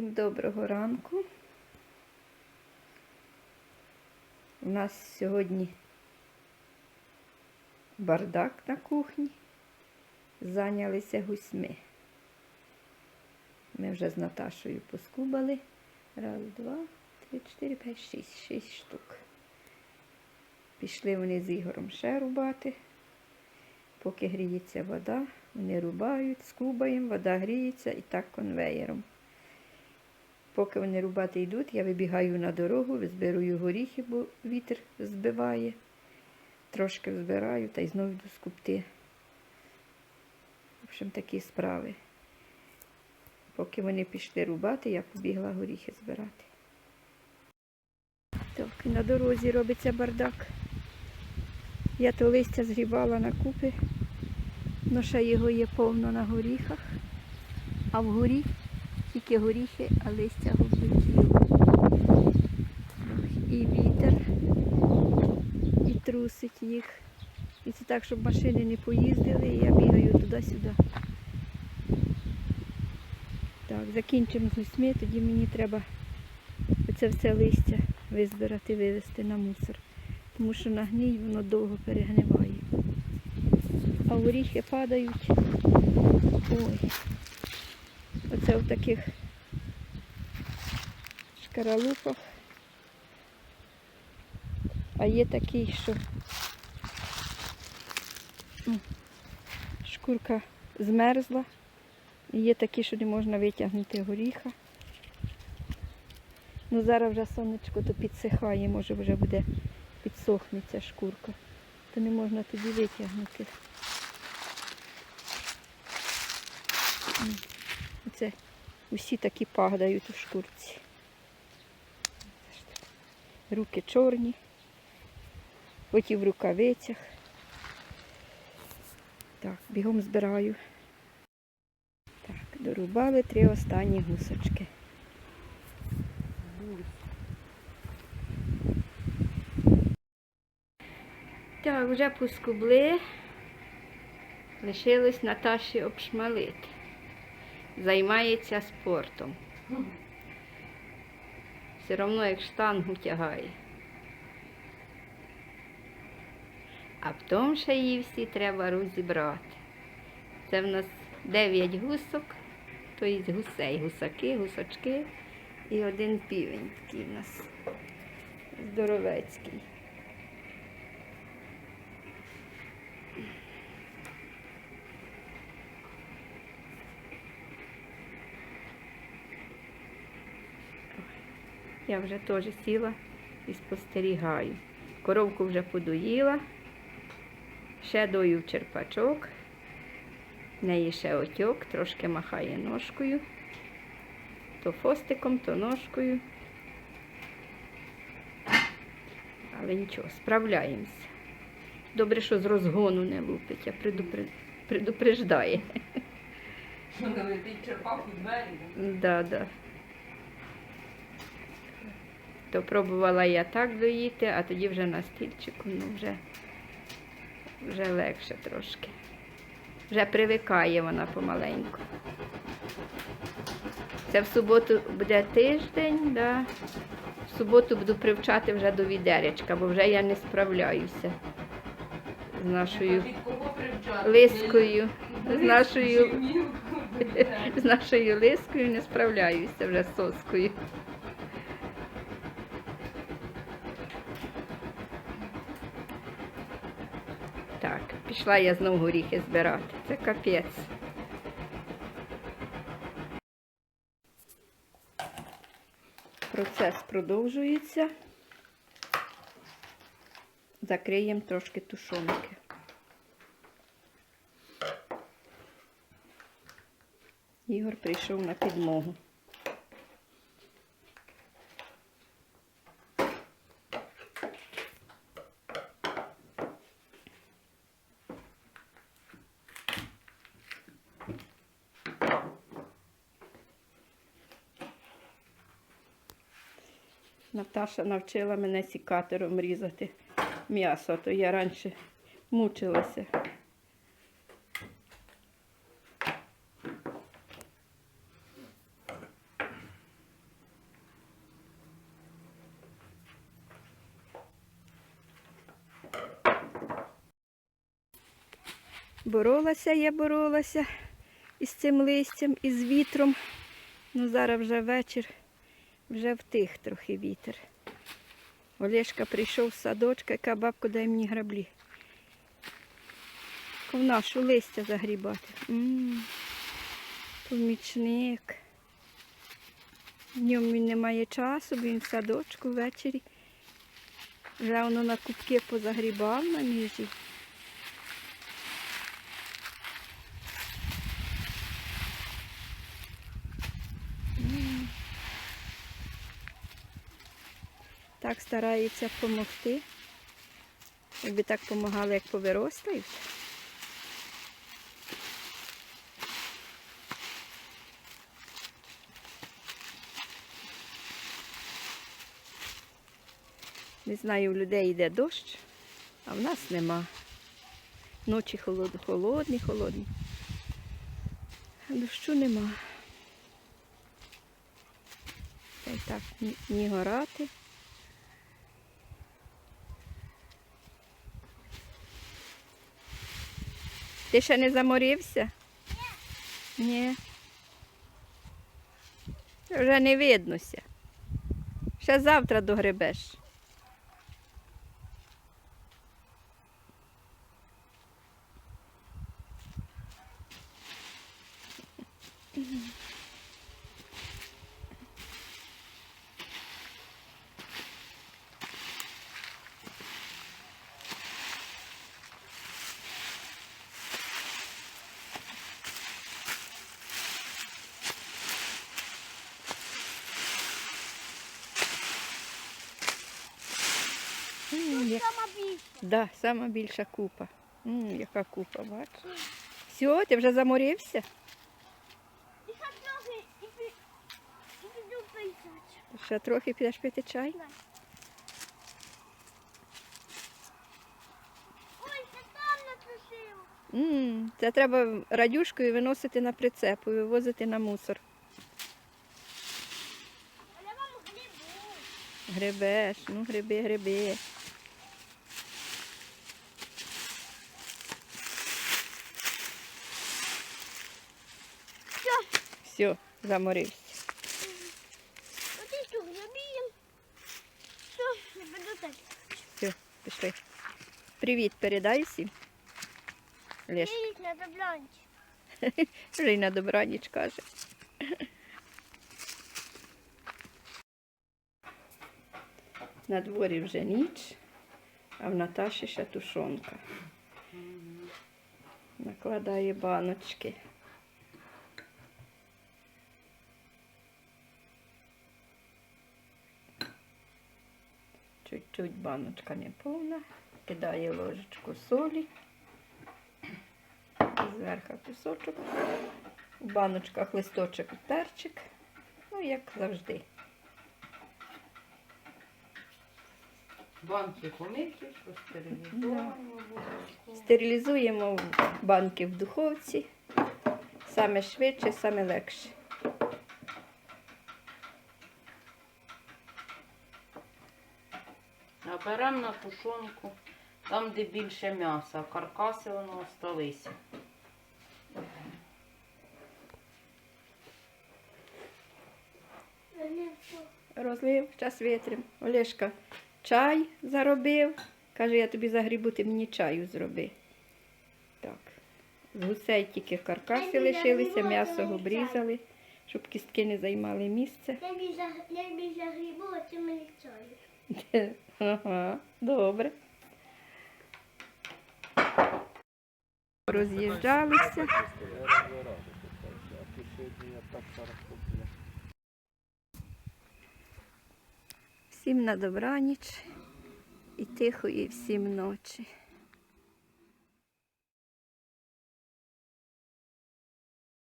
Всім доброго ранку. У нас сьогодні бардак на кухні. Зайнялися гусьми. Ми вже з Наташою поскубали. Раз, два, три, чотири, п'ять, шість. Шість штук. Пішли вони з Ігорем ще рубати. Поки гріється вода, вони рубають, скубаємо, вода гріється і так конвеєром. Поки вони рубати йдуть, я вибігаю на дорогу, збираю горіхи, бо вітер збиває. Трошки збираю та й знову йду скупти. В общем, такі справи. Поки вони пішли рубати, я побігла горіхи збирати. Так, на дорозі робиться бардак. Я то листя згрібала на купи, але ще його є повно на горіхах, а вгорі тільки горіхи, а листя облетіло. І вітер, і трусить їх. І це так, щоб машини не поїздили, і я бігаю туди-сюди. Так, закінчимо з гусьми, тоді мені треба це все листя визбирати, вивезти на мусор. Тому що на гній воно довго перегниває. А горіхи падають. Ой. Оце в таких шкаралупах. А є такий, що шкурка змерзла. І є такі, що не можна витягнути горіха. Ну зараз вже сонечко то підсихає, може вже буде підсохне ця шкурка. То не можна тоді витягнути. Оце усі такі падають у шкурці. Руки чорні, оті в рукавицях. Так, бігом збираю. Так, дорубали три останні гусочки. Так, вже поскубли. Лишилось Наташі обшмалити. Займається спортом. Все одно як штангу тягає. А потім ще її всі треба розібрати. Це в нас 9 гусок, то є гусей, гусаки, гусачки і один півень такий в нас здоровецький. Я вже теж сіла і спостерігаю. Коровку вже подоїла, ще дою черпачок. В неї ще отьок, трошки махає ножкою. То фостиком, то ножкою. Але нічого, справляємося. Добре, що з розгону не лупить, а предупре- предупреждає. Що не летить черпак у двері? Да, да. То пробувала я так доїти, а тоді вже на стільчику, ну вже, вже легше трошки. Вже привикає вона помаленьку. Це в суботу буде тиждень, да. в суботу буду привчати вже до відеречка, бо вже я не справляюся з нашою лискою, з нашою з нашою лискою не справляюся вже з соскою. Так, пішла я знову горіхи збирати. Це капець. Процес продовжується. Закриємо трошки тушонки. Ігор прийшов на підмогу. Наташа навчила мене сікатором різати м'ясо, то я раніше мучилася. Боролася я боролася із цим листям, із вітром. Ну зараз вже вечір вже втих трохи вітер. Олешка прийшов з садочка, яка бабка дай мені граблі. В нашу листя загрібати. Помічник. Днем він не має часу, він в садочку ввечері. Вже воно на кубки позагрібав на міжі. Так стараються допомогти. Якби так допомагали, як повиростають. Не знаю, у людей йде дощ, а в нас нема. Ночі холод, холодні, холодні. А дощу нема. Та й так, ні горати. Ти ще не заморився? Ні. Вже не виднося. Ще завтра догребеш. М, як- Сама більше. Да, сама більша купа. М, яка купа, бачиш? Все, ти вже заморився? Ще трохи підеш пити чай? Ой, це там напишив. Це треба радюшкою виносити на прицеп і вивозити на мусор. А я вам грибу. Гребеш, ну гриби, гриби. Все, заморився. Все, я піду так. Все, пішли. Привіт, передай всім. Леш, Привіт на добранч. вже й на добраніч каже. На дворі вже ніч, а в Наташі ще тушонка. Накладає баночки. Чуть-чуть баночка не повна. Кидає ложечку солі. Зверху кусочок. У баночках листочок і перчик. Ну, як завжди. Банки що стерилізовані обов'язково. Стерилізуємо банки в духовці. Саме швидше, саме легше. А беремо на тушонку там, де більше м'яса, каркаси воно осталися. Розлив, час витрим. Олешка чай заробив. Каже, я тобі загрібу, ти мені чаю зроби. Так. З гусей тільки каркаси Я лишилися, загрібу, м'ясо обрізали, щоб кістки не займали місце. Я я більше а ти мені чаю. Ага, добре. Роз'їжджалися. Всім на добраніч і тихої всім ночі.